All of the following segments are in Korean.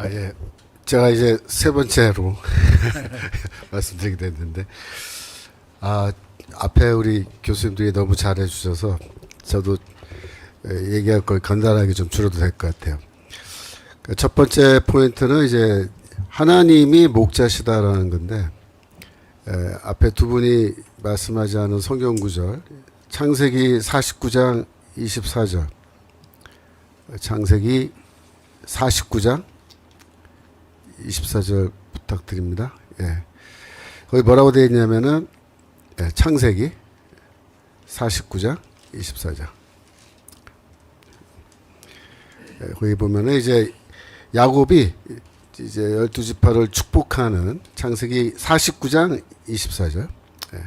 아, 예. 제가 이제 세 번째로 말씀드리게 됐는데, 아, 앞에 우리 교수님들이 너무 잘해 주셔서 저도 예, 얘기할 걸 간단하게 좀 줄여도 될 것 같아요. 그첫 번째 포인트는 이제 하나님이 목자시다라는 건데, 에, 앞에 두 분이 말씀하지 않은 성경 구절, 창세기 49장 24절, 창세기 49장 24절 부탁드립니다. 예. 거기 뭐라고 되어 있냐면은 예, 창세기 49장 24절. 예, 거기 보면은 이제 야곱이 이제 열두 지파를 축복하는 창세기 49장 24절. 예.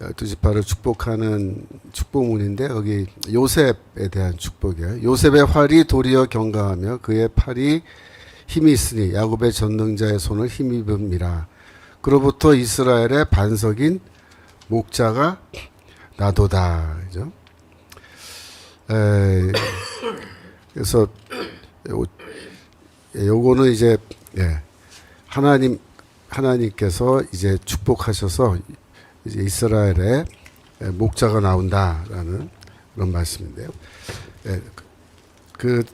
열두 지파를 축복하는 축복문인데 거기 요셉에 대한 축복이에요. 요셉의 활이 도리어 경강하며 그의 팔이 힘이 있으니 야곱의 전능자의 손을 힘입음이라. 그로부터 이스라엘의 반석인 목자가 나도다. 그죠? 에, 그래서 요, 예, 요거는 이제 예, 하나님 하나님께서 이제 축복하셔서 이제 이스라엘의 예, 목자가 나온다라는 그런 말씀인데요. 예, 그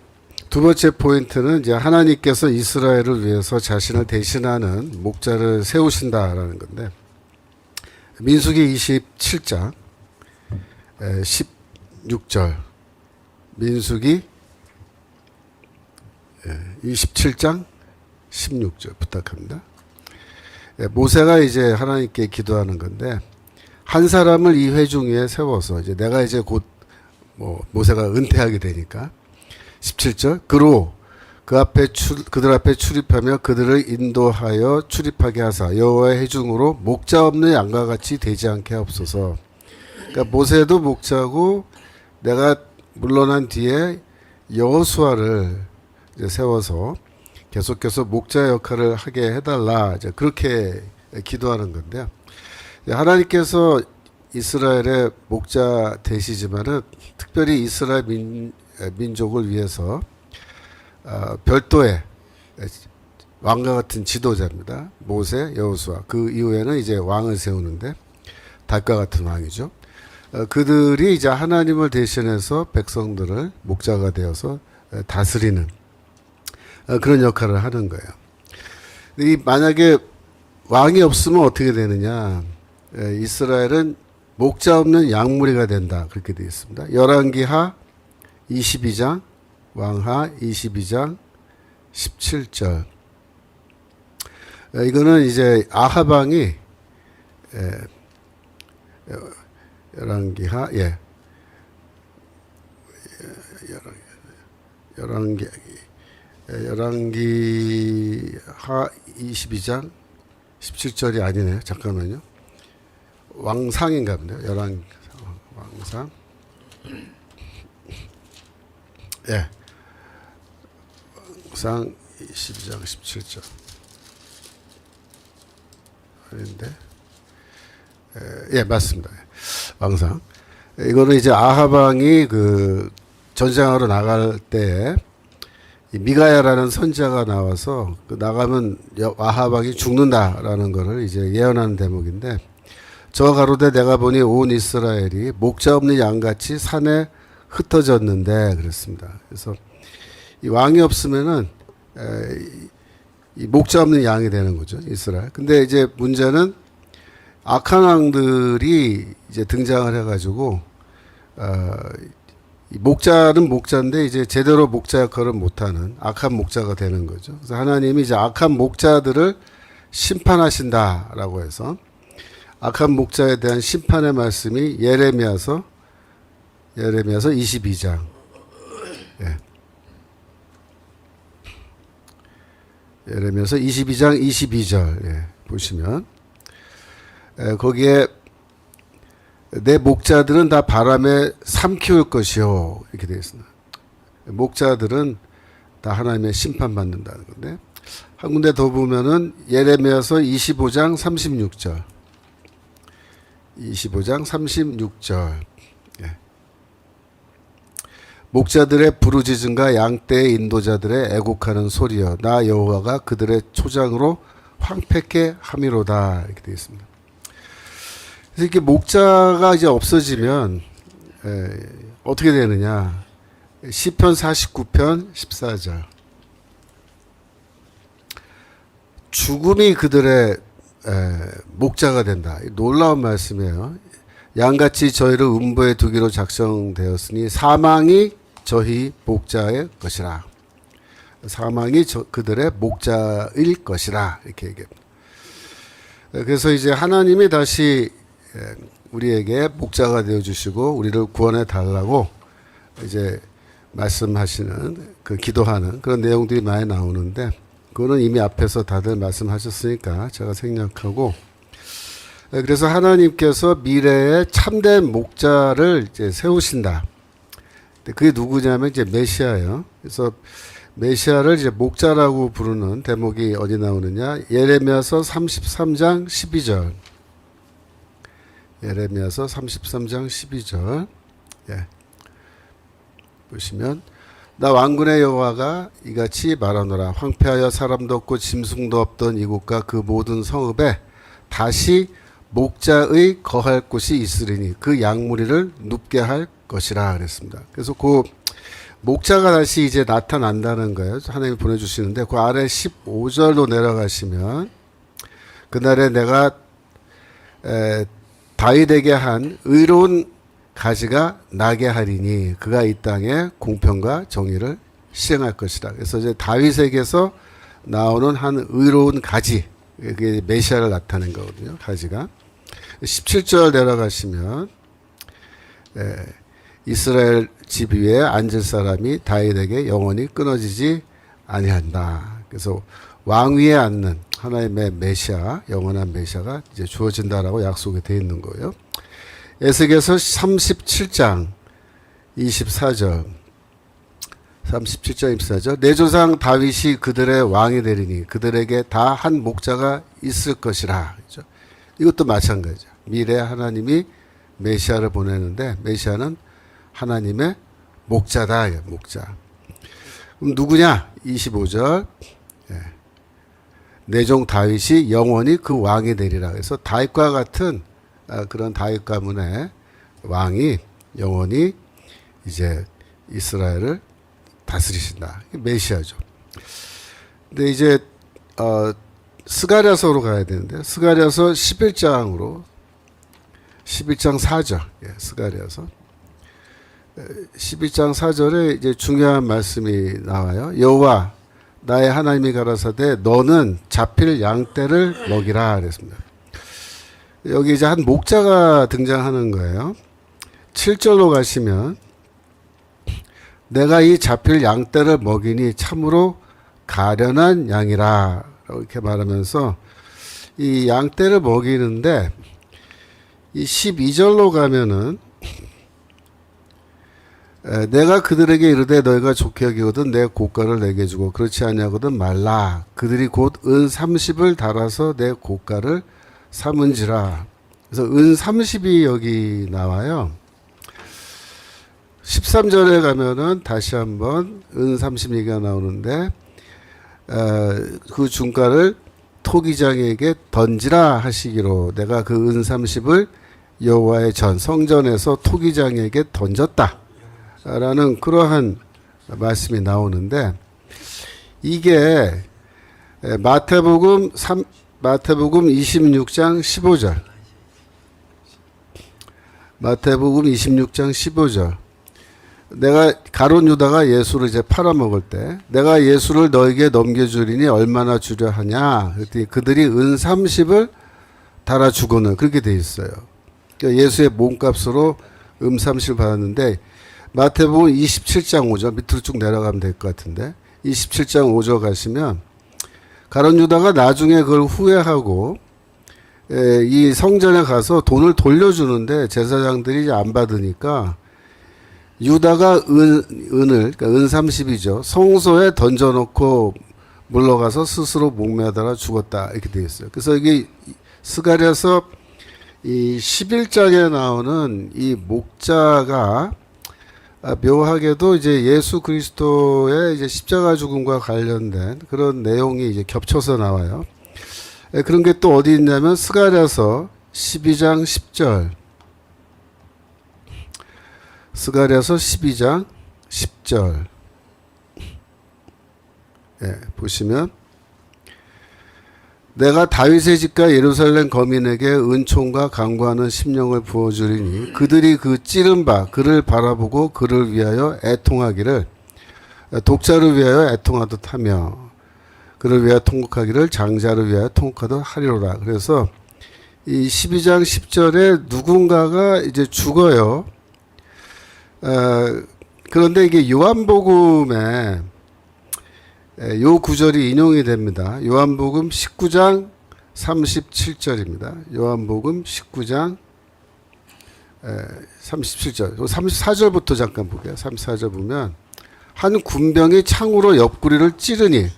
두 번째 포인트는 이제 하나님께서 이스라엘을 위해서 자신을 대신하는 목자를 세우신다라는 건데 민수기 27장 16절 민수기 27장 16절 부탁합니다. 예, 모세가 이제 하나님께 기도하는 건데 한 사람을 이 회중 위에 세워서 이제 내가 이제 곧 뭐 모세가 은퇴하게 되니까 17절 그로 그 앞에 출, 그들 앞에 출입하며 그들을 인도하여 출입하게 하사 여호와의 회중으로 목자 없는 양과 같이 되지 않게 하옵소서. 그러니까 모세도 목자고 내가 물러난 뒤에 여호수아를 세워서 계속해서 목자 역할을 하게 해달라 이제 그렇게 기도하는 건데요. 하나님께서 이스라엘의 목자 되시지만은 특별히 이스라엘 민, 민족을 위해서 어, 별도의 왕과 같은 지도자입니다. 모세, 여호수아. 그 이후에는 이제 왕을 세우는데 달과 같은 왕이죠. 어, 그들이 이제 하나님을 대신해서 백성들을 목자가 되어서 에, 다스리는 어, 그런 역할을 하는 거예요. 이 만약에 왕이 없으면 어떻게 되느냐? 에, 이스라엘은 목자 없는 양무리가 된다. 그렇게 되어 있습니다. 열왕기하 22장, 왕하 22장 17절. 에, 이거는 이제 아하방이 에, 열왕기하 예. 열왕- 열왕기 예, 열왕기하 22장 17절이 아니네요. 잠깐만요. 왕상인가 보네요. 열왕 왕상. 예. 왕상 22장 17절. 아닌데. 예, 예, 맞습니다. 왕상. 이거는 이제 아하방이 그 전쟁하러 나갈 이 미가야라는 선자가 나와서 그 나가면 여- 아하방이 죽는다라는 거를 이제 예언하는 대목인데 저 가로되 내가 보니 온 이스라엘이 목자 없는 양같이 산에 흩어졌는데 그랬습니다. 그래서 이 왕이 없으면은 에, 이- 이 목자 없는 양이 되는 거죠 이스라엘. 근데 이제 문제는 악한 왕들이 이제 등장을 해가지고 어, 이 목자는 목자인데 이제 제대로 목자 역할을 못하는 악한 목자가 되는 거죠. 그래서 하나님이 이제 악한 목자들을 심판하신다라고 해서 악한 목자에 대한 심판의 말씀이 예레미야서 예레미야서 22장. 예. 예레미야서 22장 22절 예, 보시면 에, 거기에 내 목자들은 다 바람에 삼키울 것이요 이렇게 되어 있습니다. 목자들은 다 하나님의 심판받는다는 건데 한 군데 더 보면은 예레미야서 25장 36절 25장 36절 예. 목자들의 부르짖음과 양떼의 인도자들의 애곡하는 소리여 나 여호와가 그들의 초장으로 황폐케 함이로다 이렇게 되어 있습니다. 그래서 이렇게 목자가 이제 없어지면 에, 어떻게 되느냐? 시편 49편 14절 죽음이 그들의 에, 목자가 된다. 이 놀라운 말씀이에요. 양같이 저희를 음부에 두기로 작성되었으니 사망이 저희 목자의 것이라. 사망이 저, 그들의 목자일 것이라 이렇게 얘기합니다. 에, 그래서 이제 하나님이 다시 에, 우리에게 목자가 되어 주시고 우리를 구원해 달라고 이제 말씀하시는 그 기도하는 그런 내용들이 많이 나오는데 그거는 이미 앞에서 다들 말씀하셨으니까 제가 생략하고 네, 그래서 하나님께서 미래에 참된 목자를 이제 세우신다. 근데 그게 누구냐면 이제 메시아예요. 그래서 메시아를 이제 목자라고 부르는 대목이 어디 나오느냐? 예레미야서 33장 12절. 예레미야서 33장 12절. 예. 보시면 나 왕군의 여호와가 이같이 말하노라 황폐하여 사람도 없고 짐승도 없던 이곳과 그 모든 성읍에 다시 목자의 거할 곳이 있으리니 그 양무리를 눕게 할 것이라 그랬습니다. 그래서 그 목자가 다시 이제 나타난다는 거예요. 하나님이 보내주시는데 그 아래 15절로 내려가시면 그날에 내가 에, 다윗에게 한 의로운 가지가 나게 하리니 그가 이 땅에 공평과 정의를 실행할 것이다. 그래서 이제 다윗에게서 나오는 한 의로운 가지 그게 메시아를 나타낸 거거든요. 가지가 17절 내려가시면 예, 이스라엘 집 위에 앉을 사람이 다윗에게 영원히 끊어지지 아니한다. 그래서 왕 위에 앉는 하나님의 메시아, 영원한 메시아가 이제 주어진다라고 약속이 되어 있는 거예요. 에스겔서 37장 24절 37장 24절 내 조상 다윗이 그들의 왕이 되리니 그들에게 다 한 목자가 있을 것이라 그죠? 이것도 마찬가지죠. 미래 하나님이 메시아를 보내는데 메시아는 하나님의 목자다 목자. 그럼 누구냐? 25절 예. 내종 다윗이 영원히 그 왕이 되리라. 그래서 다윗과 같은 아, 그런 다윗 가문의 왕이 영원히 이제 이스라엘을 다스리신다. 메시아죠. 근데 이제 어, 스가랴서로 가야 되는데 스가랴서 11장으로 11장 4절 예, 스가랴서 11장 4절에 이제 중요한 말씀이 나와요. 여호와 나의 하나님이 가라사대 너는 잡힐 양떼를 먹이라 그랬습니다. 여기 이제 한 목자가 등장하는 거예요. 7절로 가시면 내가 이 잡힐 양떼를 먹이니 참으로 가련한 양이라 이렇게 말하면서 이 양떼를 먹이는데 이 12절로 가면은 에, 내가 그들에게 이르되 너희가 좋게 여기거든 내 고가를 내게 주고 그렇지 아니하거든 말라 그들이 곧 은 30을 달아서 내 고가를 삼은지라. 그래서 은 30이 여기 나와요. 13절에 가면은 다시 한번 은 30 얘기가 나오는데 어, 그 중가를 토기장에게 던지라 하시기로 내가 그은 30을 여호와의 전 성전에서 토기장에게 던졌다. 라는 그러한 말씀이 나오는데 이게 마태복음 3 마태복음 26장 15절. 마태복음 26장 15절. 내가 가론 유다가 예수를 이제 팔아먹을 때 내가 예수를 너에게 넘겨주리니 얼마나 주려 하냐 그랬더니 그들이 은 30을 달아 주고는 그렇게 돼 있어요. 그러니까 예수의 몸값으로 음 30을 받았는데 마태복음 27장 5절 밑으로 쭉 내려가면 될 것 같은데 27장 5절 가시면 가론 유다가 나중에 그걸 후회하고 에, 이 성전에 가서 돈을 돌려주는데 제사장들이 안 받으니까 유다가 은, 은을 그러니까 은 30이죠 성소에 던져놓고 물러가서 스스로 목매하다가 죽었다 이렇게 되어 있어요. 그래서 이게 스가랴서 이 11장에 나오는 이 목자가 아, 묘하게도 이제 예수 그리스도의 이제 십자가 죽음과 관련된 그런 내용이 이제 겹쳐서 나와요. 예, 그런 게 또 어디 있냐면 스가랴서 12장 10절. 스가랴서 12장 10절. 예, 보시면 내가 다윗의 집과 예루살렘 거민에게 은총과 강구하는 심령을 부어주리니 그들이 그 찌른 바 그를 바라보고 그를 위하여 애통하기를 독자를 위하여 애통하듯 하며 그를 위하여 통곡하기를 장자를 위하여 통곡하듯 하리로라. 그래서 이 12장 10절에 누군가가 이제 죽어요. 어, 그런데 이게 요한복음에 에, 요 구절이 인용이 됩니다. 요한복음 19장 37절입니다. 요한복음 19장 에, 37절. 34절부터 잠깐 볼게요. 34절 보면 한 군병이 창으로 옆구리를 찌르니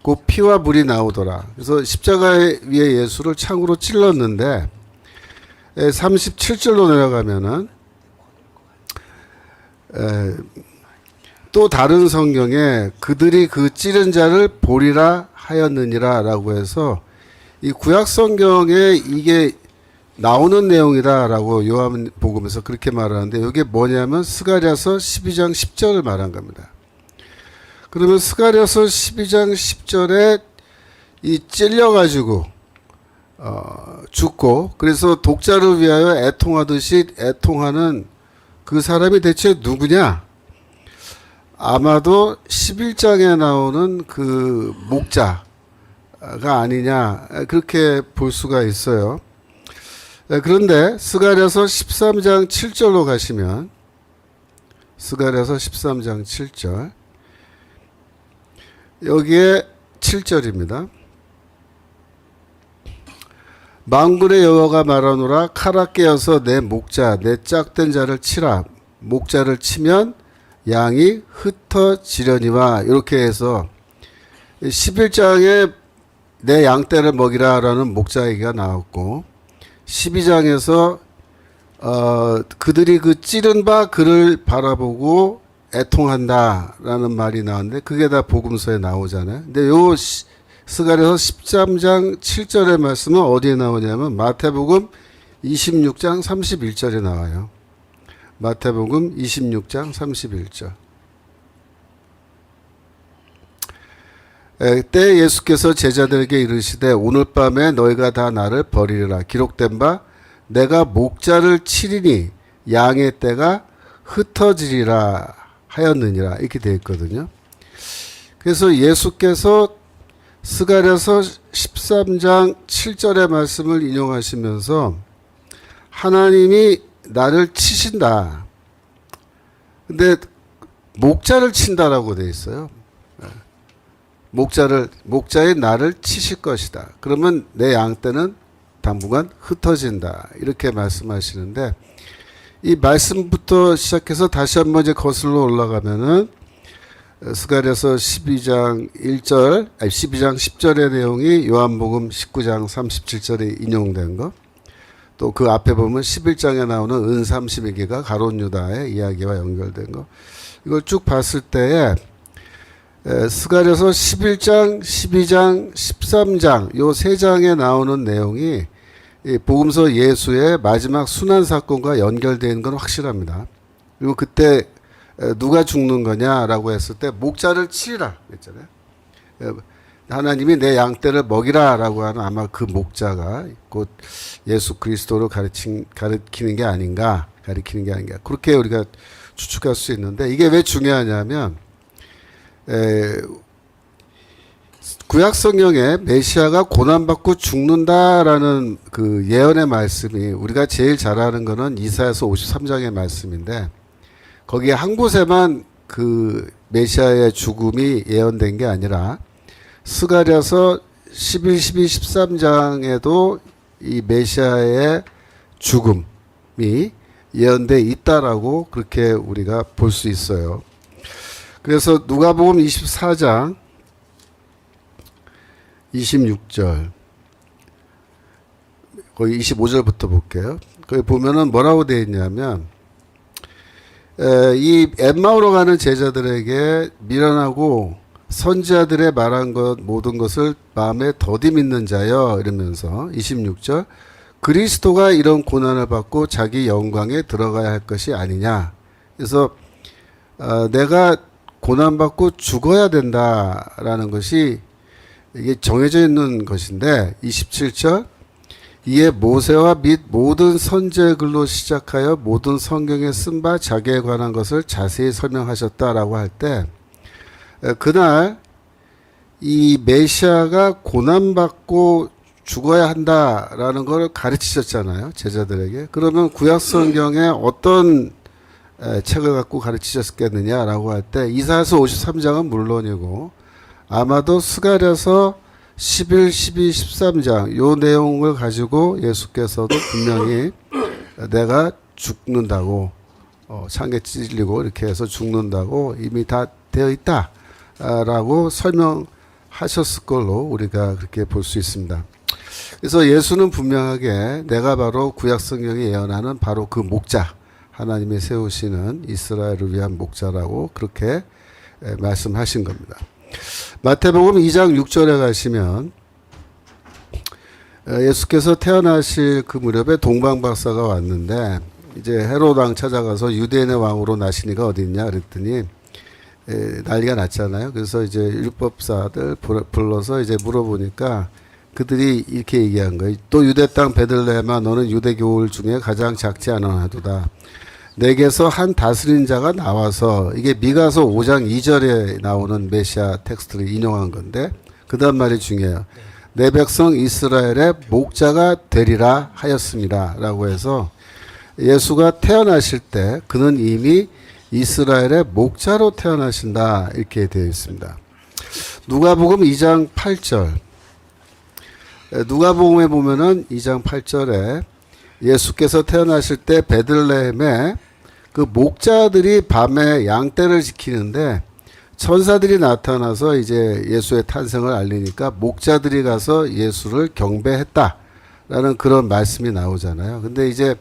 곧 피와 물이 나오더라. 그래서 십자가 위에 예수를 창으로 찔렀는데 에, 37절로 내려가면은 에, 또 다른 성경에 그들이 그 찌른 자를 보리라 하였느니라라고 해서 이 구약 성경에 이게 나오는 내용이다라고 요한복음에서 그렇게 말하는데 이게 뭐냐면 스가랴서 12장 10절을 말한 겁니다. 그러면 스가랴서 12장 10절에 이 찔려 가지고 어, 죽고 그래서 독자를 위하여 애통하듯이 애통하는 그 사람이 대체 누구냐? 아마도 11장에 나오는 그 목자가 아니냐 그렇게 볼 수가 있어요. 네, 그런데 스가랴서 13장 7절로 가시면 스가랴서 13장 7절 여기에 7절입니다. 망군의 여호와가 말하노라 칼아 깨어서 내 목자 내 짝된 자를 치라 목자를 치면 양이 흩어지려니와 이렇게 해서 11장에 내 양떼를 먹이라라는 목자 얘기가 나왔고 12장에서 어, 그들이 그 찌른 바 그를 바라보고 애통한다라는 말이 나왔는데 그게 다 복음서에 나오잖아요. 근데 요 시- 스가랴서 13장 7절의 말씀은 어디에 나오냐면 마태복음 26장 31절에 나와요. 마태복음 26장 31절. 에, 때 예수께서 제자들에게 이르시되 오늘 밤에 너희가 다 나를 버리리라 기록된 바 내가 목자를 치리니 양의 때가 흩어지리라 하였느니라 이렇게 되어 있거든요. 그래서 예수께서 스가랴서 13장 7절의 말씀을 인용하시면서 하나님이 나를 치신다. 근데 목자를 친다라고 돼 있어요. 예. 목자를 목자의 나를 치실 것이다. 그러면 내 양떼는 당분간 흩어진다. 이렇게 말씀하시는데 이 말씀부터 시작해서 다시 한번 이제 거슬러 올라가면은 스가랴서 12장 1절, 아니 12장 10절의 내용이 요한복음 19장 37절에 인용된 거. 또그 앞에 보면 11장에 나오는 은 32개가 가론 유다의 이야기와 연결된 거. 이걸 쭉 봤을 때에 에, 스가랴서 11장, 12장, 13장 요 세 장에 나오는 내용이 이 복음서 예수의 마지막 순환 사건과 연결되는 건 확실합니다. 그리고 그때 에, 누가 죽는 거냐라고 했을 때 목자를 치리라 했잖아요. 에, 하나님이 내 양떼를 먹이라라고 하는 아마 그 목자가 곧 예수 그리스도를 가르친 가르치는 게 아닌가 가르치는 게 아닌가 그렇게 우리가 추측할 수 있는데 이게 왜 중요하냐면 에, 구약 성경에 메시아가 고난받고 죽는다라는 그 예언의 말씀이 우리가 제일 잘 아는 거는 이사야서 53장의 말씀인데 거기에 한 곳에만 그 메시아의 죽음이 예언된 게 아니라 스가랴서 11, 12, 13장에도 이 메시아의 죽음이 예언돼 있다라고 그렇게 우리가 볼 수 있어요. 그래서 누가복음 24장 26절 거기 25절부터 볼게요. 거기 보면은 뭐라고 되어 있냐면 에, 이 엠마오로 가는 제자들에게 미련하고 선지자들의 말한 것 모든 것을 마음에 더디 믿는 자여 이러면서 26절 그리스도가 이런 고난을 받고 자기 영광에 들어가야 할 것이 아니냐. 그래서 어, 내가 고난 받고 죽어야 된다라는 것이 이게 정해져 있는 것인데 27절 이에 모세와 및 모든 선제 글로 시작하여 모든 성경에 쓴 바 자기에 관한 것을 자세히 설명하셨다라고 할 때 그날 이 메시아가 고난 받고 죽어야 한다라는 걸 가르치셨잖아요 제자들에게. 그러면 구약 성경에 어떤 에, 책을 갖고 가르치셨겠느냐라고 할 때 이사야서 53장은 물론이고 아마도 스가랴서 11, 12, 13장 요 내용을 가지고 예수께서도 분명히 내가 죽는다고 어, 창에 찔리고 이렇게 해서 죽는다고 이미 다 되어 있다라고 설명하셨을 걸로 우리가 그렇게 볼 수 있습니다. 그래서 예수는 분명하게 내가 바로 구약 성경에 예언하는 바로 그 목자 하나님이 세우시는 이스라엘을 위한 목자라고 그렇게 에, 말씀하신 겁니다. 마태복음 2장 6절에 가시면 에, 예수께서 태어나실 그 무렵에 동방 박사가 왔는데 이제 왕 찾아가서 유대인의 왕으로 나시니가 어디 있냐 그랬더니 에, 난리가 났잖아요. 그래서 이제 율법사들 불- 불러서 이제 물어보니까 그들이 이렇게 얘기한 거예요. 또 유대 땅 베들레헴아 너는 유대 교울 중에 가장 작지 않아도다. 내게서 한 다스린 자가 나와서 이게 미가서 5장 2절에 나오는 메시아 텍스트를 인용한 건데 그 다음 말이 중요해요. 내 백성 이스라엘의 목자가 되리라 하였습니다 라고 해서 예수가 태어나실 때 그는 이미 이스라엘의 목자로 태어나신다 이렇게 되어 있습니다. 누가복음 2장 8절 에, 누가복음에 보면은 2장 8절에 예수께서 태어나실 때 베들레헴에 그 목자들이 밤에 양떼를 지키는데 천사들이 나타나서 이제 예수의 탄생을 알리니까 목자들이 가서 예수를 경배했다라는 그런 말씀이 나오잖아요. 근데 이제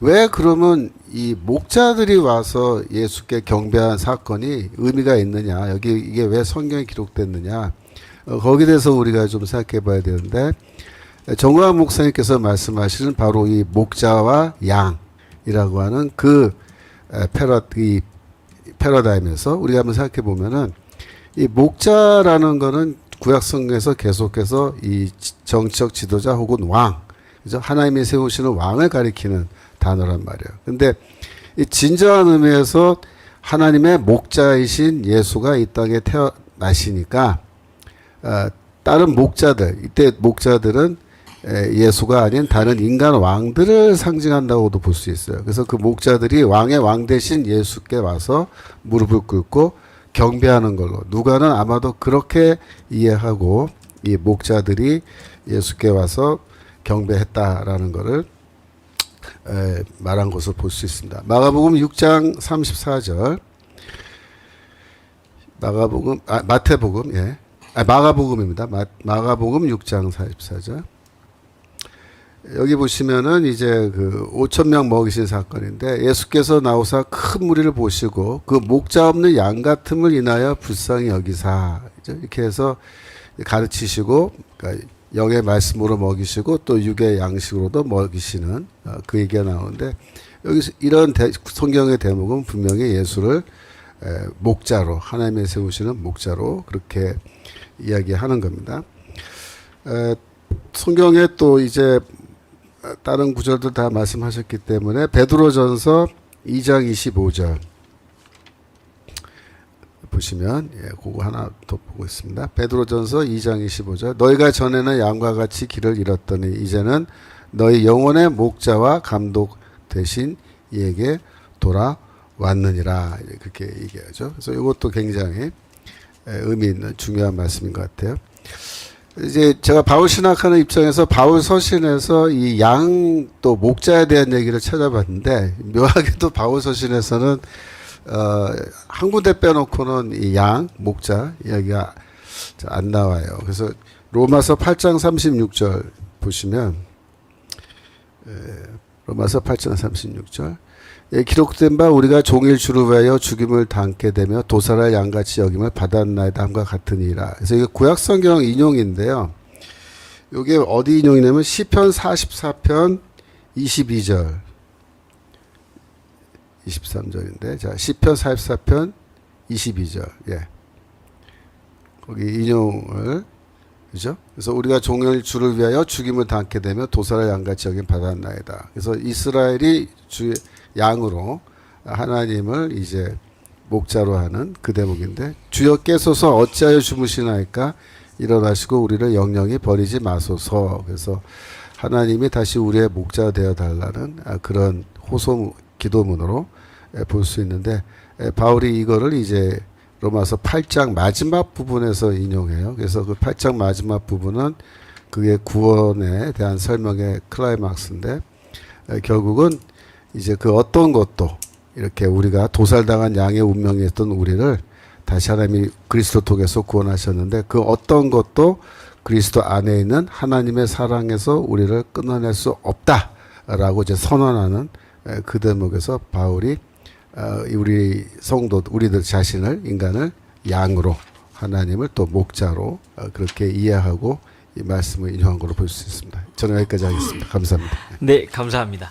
왜 그러면 이 목자들이 와서 예수께 경배한 사건이 의미가 있느냐? 여기 이게 왜 성경에 기록됐느냐? 어, 거기에 대해서 우리가 좀 생각해 봐야 되는데 정광 목사님께서 말씀하시는 바로 이 목자와 양이라고 하는 그 에, 패러 이 패러다임에서 우리가 한번 생각해 보면은 이 목자라는 거는 구약 성경에서 계속해서 이 지- 정치적 지도자 혹은 왕, 그죠? 하나님이 세우시는 왕을 가리키는 단어란 말이에요. 근데 이 진정한 의미에서 하나님의 목자이신 예수가 이 땅에 태어나시니까 어, 다른 목자들 이때 목자들은 에, 예수가 아닌 다른 인간 왕들을 상징한다고도 볼 수 있어요. 그래서 그 목자들이 왕의 왕 대신 예수께 와서 무릎을 꿇고 경배하는 걸로 누가는 아마도 그렇게 이해하고 이 목자들이 예수께 와서 경배했다라는 것을 에, 말한 것을 볼 수 있습니다. 마가복음 6장 34절 마가복음 아 마태복음 예. 아, 마가복음입니다. 마, 마가복음 6장 44절. 여기 보시면은 이제 그 5천 명 먹이신 사건인데 예수께서 나오사 큰 무리를 보시고 그 목자 없는 양 같음을 인하여 불쌍히 여기사? 이렇게 해서 가르치시고 그러니까 영의 말씀으로 먹이시고 또 육의 양식으로도 먹이시는 어, 그 얘기가 나오는데 여기서 이런 대, 성경의 대목은 분명히 예수를 에, 목자로 하나님의 세우시는 목자로 그렇게 이야기하는 겁니다. 에, 성경에 또 이제 다른 구절도 다 말씀하셨기 때문에 베드로전서 2장 25절 보시면 예, 그거 하나 더 보고 있습니다. 베드로전서 2장 25절 너희가 전에는 양과 같이 길을 잃었더니 이제는 너희 영혼의 목자와 감독 대신 이에게 돌아왔느니라 그렇게 얘기하죠. 그래서 이것도 굉장히 에, 의미 있는 중요한 말씀인 것 같아요. 이제 제가 바울 신학하는 입장에서 바울 서신에서 이 양 또 목자에 대한 얘기를 찾아봤는데 묘하게도 바울 서신에서는 어, 한 군데 빼놓고는 이 양 목자 이야기가 안 나와요. 그래서 로마서 8장 36절 보시면 에, 로마서 8장 36절 예, 기록된 바 우리가 종일 주를 위하여 죽임을 당게 되며 도살할 양같이 여김을 받았나이다 함과 같으니라. 그래서 이게 구약 성경 인용인데요. 이게 어디 인용이냐면 시편 44편 22절 23절인데 자 시편 44편 22절 예 거기 인용을 그죠? 그래서 우리가 종일 주를 위하여 죽임을 당게 되며 도살의 양같이 여긴 받았나이다. 그래서 이스라엘이 주 양으로 하나님을 이제 목자로 하는 그 대목인데 주여 깨소서 어찌하여 주무시나이까 일어나시고 우리를 영영히 버리지 마소서. 그래서 하나님이 다시 우리의 목자 되어 달라는 아, 그런 호소 기도문으로 볼 수 있는데 에, 바울이 이거를 이제 로마서 8장 마지막 부분에서 인용해요. 그래서 그 8장 마지막 부분은 그게 구원에 대한 설명의 클라이막스인데 에, 결국은 이제 그 어떤 것도 이렇게 우리가 도살당한 양의 운명에 있던 우리를 다시 하나님이 그리스도 통해서 구원하셨는데 그 어떤 것도 그리스도 안에 있는 하나님의 사랑에서 우리를 끊어낼 수 없다라고 이제 선언하는 에, 그 대목에서 바울이 어, 이 우리 성도 우리들 자신을 인간을 양으로 하나님을 또 목자로 어, 그렇게 이해하고 이 말씀을 인용한 걸로 볼 수 있습니다. 저는 여기까지 하겠습니다. 감사합니다. 네, 감사합니다.